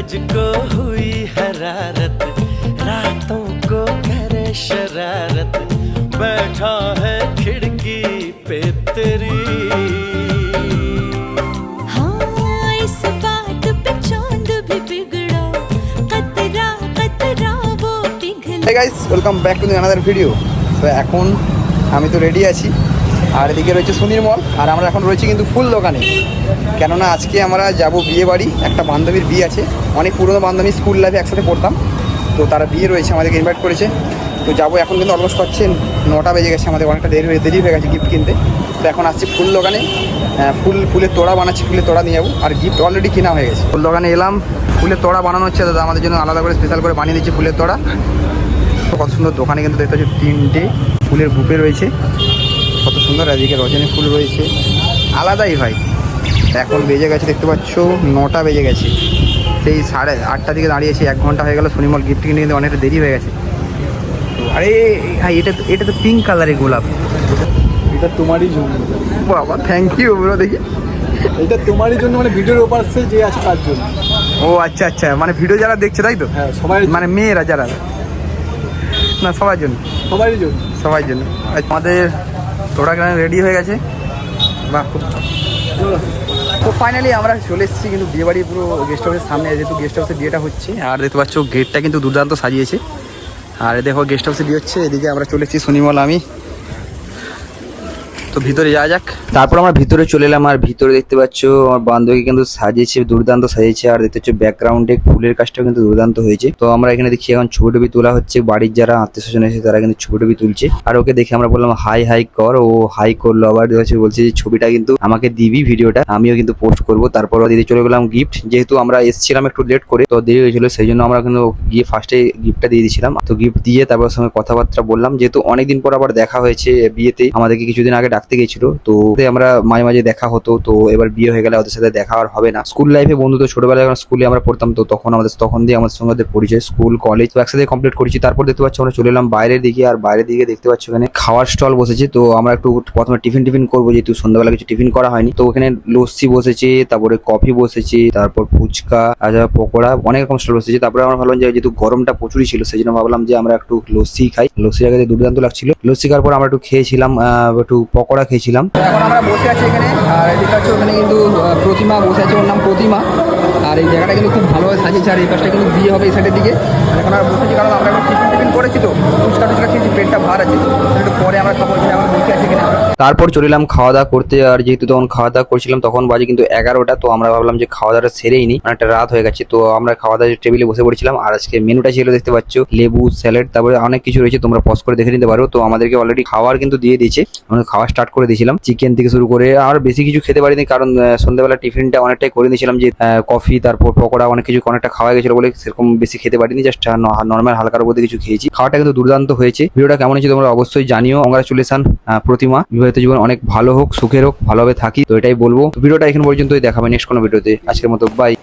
सूरज को हुई हरारत रातों को करे शरारत बैठा है खिड़की पे तेरी हाँ इस बात पे चांद भी बिगड़ा कतरा कतरा वो पिघला hi guys welcome back to another video তো এখন আমি তো রেডি আছি আর এদিকে রয়েছে সুনির্মল আর আমরা এখন রয়েছি কিন্তু ফুল দোকানে। কেননা আজকে আমরা যাব বিয়ে বাড়ি, একটা বান্ধবীর বিয়ে আছে, অনেক পুরনো বান্ধবী স্কুল লাইফে একসাথে পড়তাম, তো তারা বিয়ে রয়েছে, আমাদেরকে ইনভাইট করেছে। তো যাব এখন কিন্তু অলমোস্ট পাচ্ছেন নটা বেজে গেছে, আমাদের অনেকটা দেরি হয়ে দেরি হয়ে গেছে গিফট কিনতে। তো এখন আসছি ফুল দোকানে ফুল, ফুলের তোড়া বানাচ্ছি, ফুলের তোড়া নিয়ে যাব, আর গিফট অলরেডি কেনা হয়ে গেছে। ফুল দোকানে এলাম, ফুলের তোড়া বানানো হচ্ছে, দাদা আমাদের জন্য আলাদা করে স্পেশাল করে বানিয়ে দিচ্ছে ফুলের তোড়া। কত সুন্দর দোকানে কিন্তু দেখতে পাচ্ছি তিনটে ফুলের বুপে রয়েছে। কত সুন্দর এদিকে রজনী ফুল রয়েছে। আলাদাই ভাই। এখন বেজে গেছে দেখতে পাচ্ছ নটা বেজে গেছে। সেই সাড়ে আটটা দিকে দাঁড়িয়েছি এক ঘণ্টা হয়ে গেল শনিমল গিফট কিনতে কিন্তু অনেকটা দেরি হয়ে গেছে। তো আরে ভাই এটা তো এটা তো পিঙ্ক কালারের গোলাপ। এটা তোমারই জন্য। বাবা থ্যাংক ইউ ব্রো দেখি। এটা তোমারই জন্য মানে ভিডিওর ওপাশে যে আছে তার জন্য। ও আচ্ছা আচ্ছা মানে ভিডিও যারা দেখছে তাই তো? হ্যাঁ সবাই মানে মেয়েরা যারা। না সবার জন্য। সবারই জন্য। সবার জন্য। আর আমাদের তোরা গ্রামে রেডি হয়ে গেছে? বাহ, খুব তো ফাইনালি আমরা চলে এসেছি, কিন্তু বিয়েবাড়ি পুরো গেস্ট হাউসের সামনে যেহেতু গেস্ট হাউসে বিয়েটা হচ্ছে, আর দেখতে পাচ্ছ গেটটা কিন্তু দুর্দান্ত সাজিয়েছে। আর দেখো গেস্ট হাউসে বিয়ে হচ্ছে, এদিকে আমরা চলে এসেছি শনিমল আমি। তো ভিতরে যাওয়া যাক। তারপর আমরা ভিতরে চলে এলাম, আর ভিতরে দেখতে পাচ্ছ আমার বান্ধবী কিন্তু সাজিয়েছে, দুর্দান্ত সাজিয়েছে, আর দেখতে পাচ্ছ ব্যাকগ্রাউন্ডে ফুলের কাজটাও কিন্তু দুর্দান্ত হয়েছে। তো আমরা এখানে দেখি এখন ছবি টবি তোলা হচ্ছে, বাড়ির যারা আত্মীয় স্বজন এসেছে তারা কিন্তু ছবি টবি তুলছে। আর ওকে দেখে আমরা বললাম, হাই হাই, কর। ও, হাই করল আবার হচ্ছে বলছে যে, ছবিটা কিন্তু আমাকে দিবি ভিডিওটা আমিও কিন্তু পোস্ট করব। তারপর দিদি চলে গেলাম গিফট যেহেতু আমরা এসেছিলাম একটু লেট করে, তো দেরি হয়েছিল, সেই জন্য আমরা কিন্তু গিয়ে ফার্স্টে গিফটটা দিয়ে দিয়েছিলাম। তো গিফট দিয়ে তারপর সঙ্গে কথাবার্তা বললাম। যেহেতু অনেকদিন পর আবার দেখা হয়েছে বিয়েতে, আমাদেরকে কিছুদিন আগে ডাকতে গেছিল। তো আমরা মাঝে মাঝে দেখা হতো, তো এবার বিয়ে হয়ে গেলে ওদের সাথে দেখা আর হবে না। স্কুল লাইফে বন্ধু তো ছোটবেলায় যখন স্কুলে আমরা পড়তাম, তো তখন আমাদের, তখন দিয়ে আমাদের সঙ্গে পরিচয় স্কুল কলেজ তো একসাথে কমপ্লিট করেছি। তারপর দেখতে পাচ্ছি আমরা চলে এলাম বাইরের দিকে, আর বাইরের দিকে দেখতে পাচ্ছি ওখানে খাওয়ার স্টল বসেছে। তো আমরা একটু প্রথমে টিফিন টিফিন করব, যেহেতু সন্ধ্যাবেলা কিছু টিফিন করা হয়নি। তো ওখানে লস্যি বসেছে, তারপরে কফি বসেছে, তারপর ফুচকা, আর পকোড়া, অনেক রকম স্টল বসেছে। তারপরে আমরা ভাবলাম যে যেহেতু গরমটা প্রচুরই ছিল, সেই জন্য ভাবলাম যে আমরা একটু লস্যি খাই। লস্যি আগে দুর্দান্ত লাগছিল। লস্যি খাওয়ার পর আমরা একটু খেয়েছিলাম একটু পকোড়া খেয়েছিলাম। এখন আমরা বসে আছি এখানে আর এদিকে হচ্ছে ওখানে কিন্তু প্রতিমা বসে আছে ওর নাম প্রতিমা। আর এই জায়গাটা কিন্তু খুব ভালোভাবে সাজিয়েছে আর এই পাশটা কিন্তু বিয়ে হবে এই সাইডের দিকে। এখন আমরা বসেছি কারণ আমরা এখন টিফিন টিফিন করেছি তো ফুচকা টুচকা খেয়েছি পেটটা ভার আছে। একটু পরে আমরা খাব এখানে আমরা বসে আছি এখানে। তারপর চলে এলাম খাওয়া দাওয়া করতে আর যেহেতু তখন খাওয়া দাওয়া করছিলাম তখন বাজে কিন্তু এগারোটা তো আমরা ভাবলাম যে খাওয়া দাওয়াটা সেরেই নি অনেকটা রাত হয়ে গেছে। তো আমরা খাওয়া দাওয়ার টেবিলে বসে পড়েছিলাম আর আজকে মেনুটা ছিল দেখতে পাচ্ছ লেবু স্যালাড তারপরে অনেক কিছু রয়েছে তোমরা পজ করে দেখে নিতে পারো। তো আমাদেরকে অলরেডি খাওয়ার কিন্তু দিয়ে দিয়েছে আমরা খাওয়া স্টার্ট করে দিয়েছিলাম। চিকেন থেকে শুরু করে আর বেশি কিছু খেতে পারিনি কারণ সন্ধ্যাবেলা টিফিনটা অনেকটাই করে দিয়েছিলাম যে কফি তারপর পকোড়া অনেক কিছু অনেকটা খাওয়া গেছিল বলে সেরকম বেশি খেতে পারিনি জাস্ট নর্মাল হালকার মধ্যে কিছু খেয়েছি। খাওয়াটা কিন্তু দুর্দান্ত হয়েছে। ভিডিওটা কেমন হয়েছে তোমরা অবশ্যই জানিও। আমরা চলে কংগ্রাচুলেশন প্রতিমা। বিবাহিত জীবন অনেক ভালো হোক সুখের হোক, ভালোভাবে থাকি, তো এটাই বলব। ভিডিওটা এখানে পর্যন্তই দেখাবে নেক্সট কোনো ভিডিওতে। আজকের মতো বাই